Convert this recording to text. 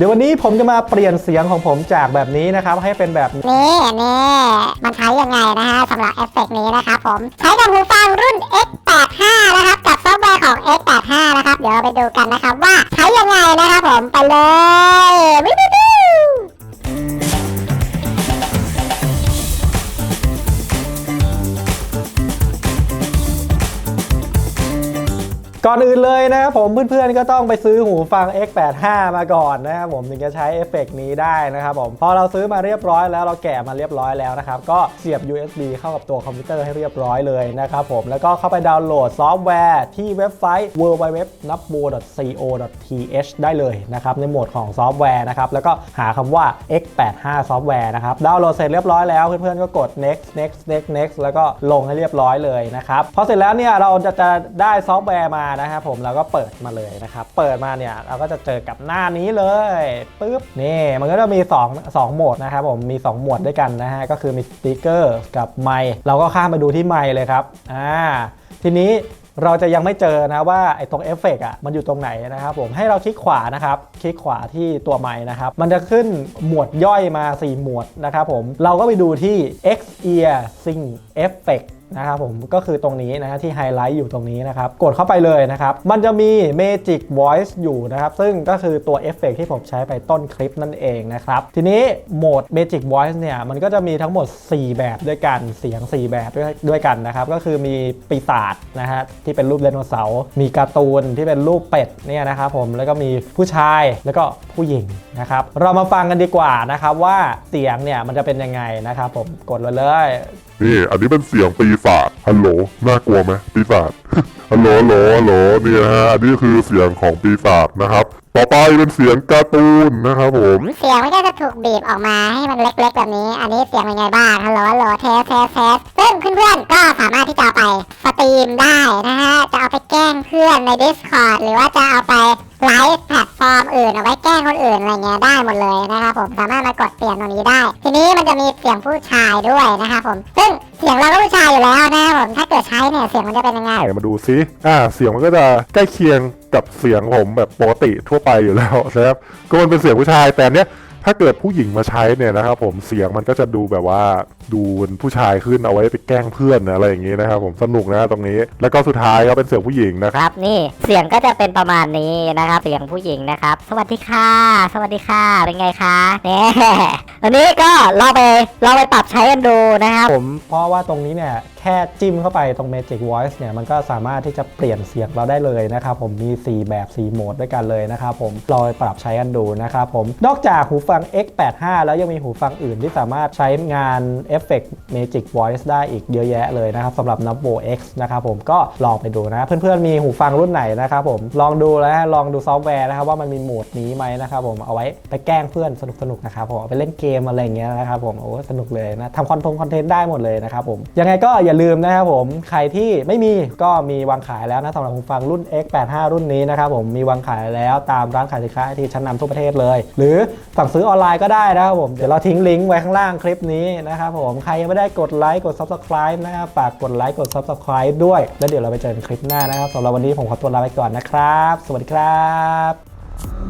เดี๋ยววันนี้ผมจะมาเปลี่ยนเสียงของผมจากแบบนี้นะครับ ให้เป็นแบบนี่นี่มันใช้ยังไงนะฮะสำหรับเอฟเฟกต์นี้นะครับผม ใช้กับหูฟังรุ่น X85 นะครับ กับซอฟต์แวร์ของ X85 นะครับ เดี๋ยวเราไปดูกันนะครับว่าใช้ยังไงนะครับผมไปเลย ก่อนอื่นเลยนะครับผมเพื่อนๆก็ต้องไปซื้อหูฟัง X85 มาก่อนนะครับผมถึงจะใช้เอฟเฟกต์นี้ได้นะครับผมพอเราซื้อมาเรียบร้อยแล้วเราแกะมาเรียบร้อยแล้วนะครับก็เสียบ USB เข้ากับตัวคอมพิวเตอร์ให้เรียบร้อยเลยนะครับผมแล้วก็เข้าไปดาวน์โหลดซอฟต์แวร์ที่เว็บไซต์ w w w n a b o c o t h ได้เลยนะครับในโหมดของซอฟต์แวร์นะครับแล้วก็หาคำว่า X85 ซอฟต์แวร์นะครับดาวน์โหลดเสร็จเรียบร้อยแล้วเพื่อนๆก็กด next next next next แล้วก็ลงให้เรียบร้อยเลยนะครับพอเสร็จแล้วเนี่ยเราจะจะได้ซอฟต์แวร์มานะครับผมเราก็เปิดมาเลยนะครับ เปิดมาเนี่ยเราก็จะเจอกับหน้านี้เลยปึ๊บนี่มันก็จะมี2 2โหมดนะครับผมมี 2 โหมดด้วยกันนะฮะก็คือมีสปีกเกอร์กับไมค์เราก็ข้ามมาดูที่ไมค์เลยครับอ่าทีนี้เราจะยังไม่เจอนะว่าไอ้ตรงเอฟเฟกต์อะมันอยู่ตรงไหนนะครับผมให้เราคลิกขวานะครับ คลิกขวาที่ตัวไมค์นะครับ มันจะขึ้นหมวดย่อยมา 4 หมวดนะครับผมเราก็ไปดูที่ X Ear Sync Effect นะครับผมก็คือตรงนี้นะฮะที่ไฮไลท์อยู่ตรงนี้นะครับ กดเข้าไปเลยนะครับ มันจะมี Magic Voice อยู่นะครับ ซึ่งก็คือตัวเอฟเฟกต์ที่ผมใช้ไปต้นคลิปนั่นเองนะครับ ทีนี้โหมด Magic Voice เนี่ย มันก็จะมีทั้งหมด 4 แบบด้วยกันเสียง 4 แบบด้วยด้วยกันนะครับ ก็คือมีปีศาจนะฮะที่เป็นรูปไดโนเสาร์มีการ์ตูนที่เป็นรูปเป็ดเนี่ยนะครับผมแล้วก็มีผู้ชายแล้วก็ผู้หญิงนะครับเรามาฟังกันดีกว่านะครับว่าเสียงเนี่ยมันจะเป็นยังไงนะครับผมกดเลย นี่ อันนี้เป็นเสียงปีศาจฮัลโหลน่ากลัวไหมปีศาจฮัลโหลฮัลโหลฮัลโหลนี่นะฮะอันนี้คือเสียงของปีศาจนะครับ ต่อไปเป็นเสียงการ์ตูนนะครับผม เสียงมันก็จะถูกบีบออกมาให้มันเล็กๆแบบนี้ อันนี้เสียงเป็นไงบ้างฮัลโหลฮัลโหลเทสเทสเทสซึ่งเพื่อนๆก็สามารถที่จะไปสตรีมได้นะฮะจะเอาไปแกล้งเพื่อนใน Discord หรือว่าจะเอาไป ไลฟ์แพลตฟอร์มอื่นเอาไว้แกล้งคนอื่นอะไรเงี้ยได้หมดเลยนะครับผมสามารถมากดเปลี่ยนตรงนี้ได้ ทีนี้มันจะมีเสียงผู้ชายด้วยนะครับผมซึ่งเสียงเราก็ผู้ชายอยู่แล้วนะครับผมถ้าเกิดใช้เนี่ยเสียงมันจะเป็นยังไงมาดูซิอ่าเสียงมันก็จะใกล้เคียงกับเสียงผมแบบปกติทั่วไปอยู่แล้วนะครับก็มันเป็นเสียงผู้ชายแต่เนี้ย ถ้าเกิดผู้หญิงมาใช้เนี่ยนะครับผมเสียงมันก็จะดูแบบว่าดูเป็นผู้ชายขึ้นเอาไว้ไปแกล้งเพื่อนอะไรอย่างงี้นะครับผมสนุกนะตรงนี้ แล้วก็สุดท้ายก็เป็นเสียงผู้หญิงนะครับ นี่เสียงก็จะเป็นประมาณนี้นะครับ เสียงผู้หญิงนะครับ สวัสดีค่ะ สวัสดีค่ะเป็นไงคะเนี่ยอันนี้ก็ลองไปลองไปปรับใช้กันดูนะครับผมเพราะว่าตรงนี้เนี่ย แค่จิ้มเข้าไปตรง Magic Voice เนี่ยมันก็สามารถที่จะเปลี่ยนเสียงเราได้เลยนะครับผมมี 4 แบบ 4 โหมดด้วยกันเลยนะครับผมลองปรับใช้กันดูนะครับผมนอกจากหูฟัง X85 แล้วยังมีหูฟังอื่นที่สามารถใช้งานเอฟเฟกต์ Magic Voice ได้อีกเยอะแยะเลยนะครับสำหรับ n u b o X นะครับผมก็ลองไปดูนะ เพื่อนๆมีหูฟังรุ่นไหนนะครับผมลองดูแล้วลองดูซอฟต์แวร์นะครับว่ามันมีโหมดนี้ไหมนะครับผมเอาไว้ไปแกล้งเพื่อนสนุกๆนะครับผมไปเล่นเกมอะไรอย่างเงี้ยนะครับผมโอ้สนุกเลยนะทำคอนทงคอนเทนต์ได้หมดเลยนะครับผมยังไงก็อย่าลืมนะครับผม ใครที่ไม่มีก็มีวางขายแล้วนะสำหรับหูฟังรุ่น X85 รุ่นนี้นะครับผมมีวางขายแล้วตามร้านขายสินค้าที่ชั้นนำทั่วประเทศเลย หรือสั่งซื้อออนไลน์ก็ได้นะครับผม เดี๋ยวเราทิ้งลิงก์ไว้ข้างล่างคลิปนี้นะครับผม ใครยังไม่ได้กดไลค์กด Subscribe นะครับฝากกดไลค์กด Subscribe ด้วย แล้วเดี๋ยวเราไปเจอกันคลิปหน้านะครับสำหรับวันนี้ผมขอตัวลาไปก่อนนะครับ สวัสดีครับ